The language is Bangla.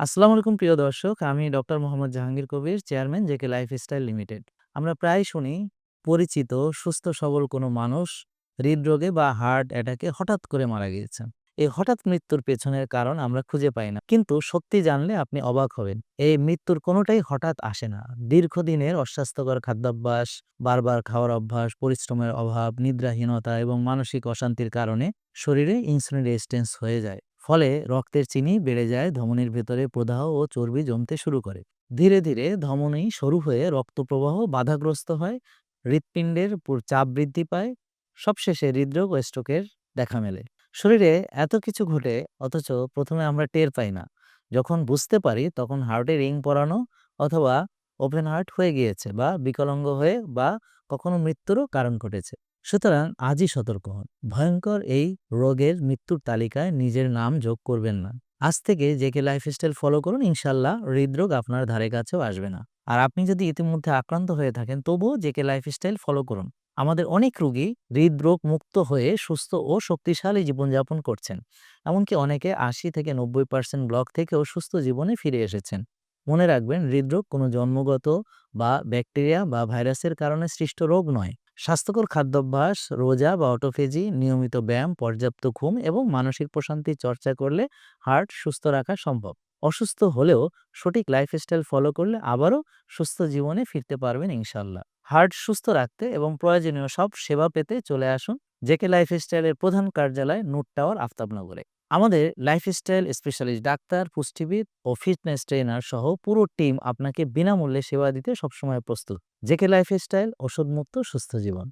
আসসালামু আলাইকুম প্রিয় দর্শক। আমি doctor Mohammad Jahangir Kabir, chairman JK lifestyle limited. আমরা প্রায় শুনি পরিচিত সুস্থ সবল কোনো মানুষ হৃদরোগে বা হার্ট অ্যাটাকে হঠাৎ করে মারা গিয়েছেন। এই হঠাৎ মৃত্যুর পেছনের কারণ আমরা খুঁজে পাই না। কিন্তু সত্যি জানলে আপনি অবাক হবেন। এই মৃত্যুর কোনোটাই হঠাৎ আসে না। দীর্ঘদিনের অস্বাস্থ্যকর খাদ্যাভ্যাস, বারবার খাওয়ার অভ্যাস, পরিশ্রমের অভাব, নিদ্রাহীনতা এবং মানসিক অশান্তির কারণে শরীরে ইনসুলিন রেজিস্ট্যান্স হয়ে যায়। ফলে রক্তের চিনি বেড়ে যায়, ধমনীর ভেতরে প্রদাহ ও চর্বি জমতে শুরু করে। ধীরে, ধীরে ধমনী সরু হয়ে রক্তপ্রবাহ বাধাগ্রস্ত হয়, হৃৎপিণ্ডের চাপ বৃদ্ধি পায়, সবশেষে হৃদরোগ ও স্ট্রোকের দেখা মেলে। শরীরে এত কিছু ঘটে অথচ প্রথমে আমরা টের পাই না। যখন বুঝতে পারি তখন হার্টে রিং পরানো অথবা ওপেন হার্ট হয়ে গিয়েছে বা বিকলাঙ্গ হয়ে বা কখনো মৃত্যুরও কারণ ঘটেছে। সুতরাং আজই সতর্ক হন। ভয়ঙ্কর এই রোগের মৃত্যুর তালিকায় নিজের নাম যোগ করবেন না। আজ থেকে জেকে লাইফস্টাইল ফলো করুন, ইনশাল্লাহ হৃদরোগ আপনার ধারে কাছেও আসবে না। আর আপনি যদি ইতিমধ্যে আক্রান্ত হয়ে থাকেন, তবুও জেকে লাইফস্টাইল ফলো করুন। আমাদের অনেক রোগী হৃদরোগ মুক্ত হয়ে সুস্থ ও শক্তিশালী জীবনযাপন করছেন। এমনকি অনেকে ৮০ থেকে ৯০% ব্লক থেকেও সুস্থ জীবনে ফিরে এসেছেন। মনে রাখবেন, হৃদরোগ কোনো জন্মগত বা ব্যাকটেরিয়া বা ভাইরাসের কারণে সৃষ্ট রোগ নয়। স্বাস্থ্যকর খাদ্যাভ্যাস, রোজা বা অটোফেজি, নিয়মিত ব্যায়াম, পর্যাপ্ত ঘুম এবং মানসিক প্রশান্তি চর্চা করলে হার্ট সুস্থ রাখা সম্ভব। অসুস্থ হলেও সঠিক লাইফস্টাইল ফলো করলে আবারও সুস্থ জীবনে ফিরতে পারবেন ইনশাল্লাহ। হার্ট সুস্থ রাখতে এবং প্রয়োজনীয় সব সেবা পেতে চলে আসুন জেকে লাইফস্টাইলের প্রধান কার্যালয় নূর টাওয়ার আফতাবনগরে। আমাদের লাইফস্টাইল স্পেশালিস্ট ডাক্তার, পুষ্টিবিদ ও ফিটনেস ট্রেনার সহ পুরো টিম আপনাকে বিনামূল্যে সেবা দিতে সবসময় প্রস্তুত। জেকে লাইফস্টাইল ওষুধমুক্ত সুস্থ জীবন।